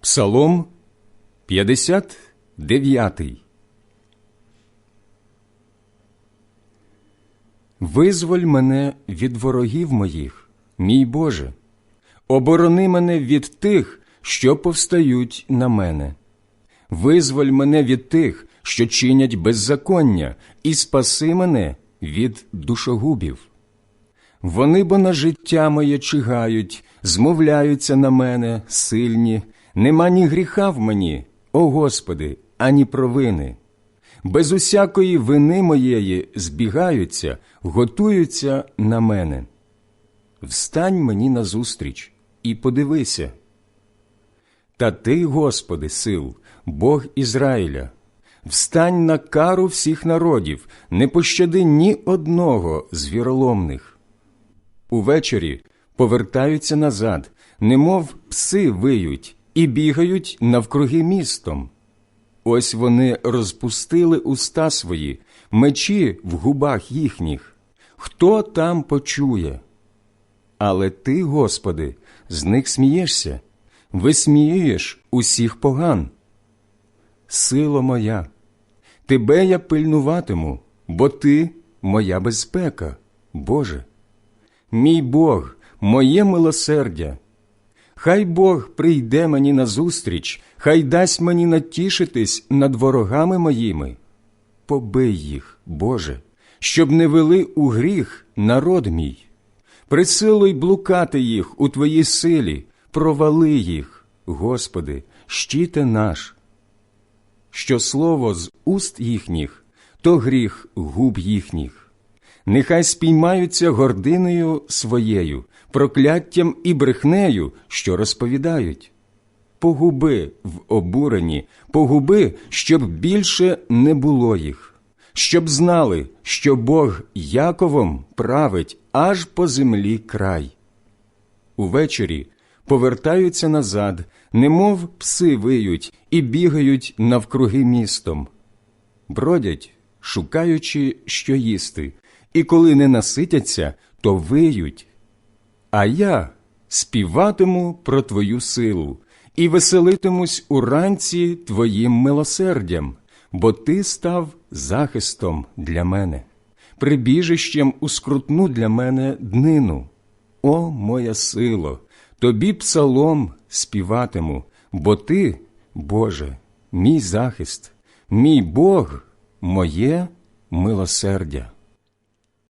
Псалом 59 Визволь мене від ворогів моїх, мій Боже, оборони мене від тих, що повстають на мене. Визволь мене від тих, що чинять беззаконня, і спаси мене від душогубів. Вони бо на життя моє чигають, змовляються на мене сильні, нема ні гріха в мені, о Господи, ані провини. Без усякої вини моєї збігаються, готуються на мене. Встань мені назустріч і подивися. Та ти, Господи, сил, Бог Ізраїля, встань на кару всіх народів, не пощади ні одного з віроломних. Увечері повертаються назад, немов пси виють, і бігають навкруги містом. Ось вони розпустили уста свої, мечі в губах їхніх. Хто там почує? Але ти, Господи, з них смієшся, висміюєш усіх поган. Сило моя, тебе я пильнуватиму, бо ти моя безпека, Боже. Мій Бог, моє милосердя. Хай Бог прийде мені назустріч, хай дасть мені натішитись над ворогами моїми. Побий їх, Боже, щоб не вели у гріх народ мій. Присилуй блукати їх у Твоїй силі, провали їх, Господи, щите наш. Що слово з уст їхніх, то гріх губ їхніх. Нехай спіймаються гординою своєю, прокляттям і брехнею, що розповідають. Погуби в обуренні, погуби, щоб більше не було їх, щоб знали, що Бог Яковом править аж по землі край. Увечері повертаються назад, немов пси виють і бігають навкруги містом. Бродять, шукаючи, що їсти, і коли не наситяться, то виють. А я співатиму про твою силу і веселитимусь уранці твоїм милосердям, бо ти став захистом для мене, прибіжищем у скрутну для мене днину. О, моя сило, тобі псалом співатиму, бо ти, Боже, мій захист, мій Бог, моє милосердя.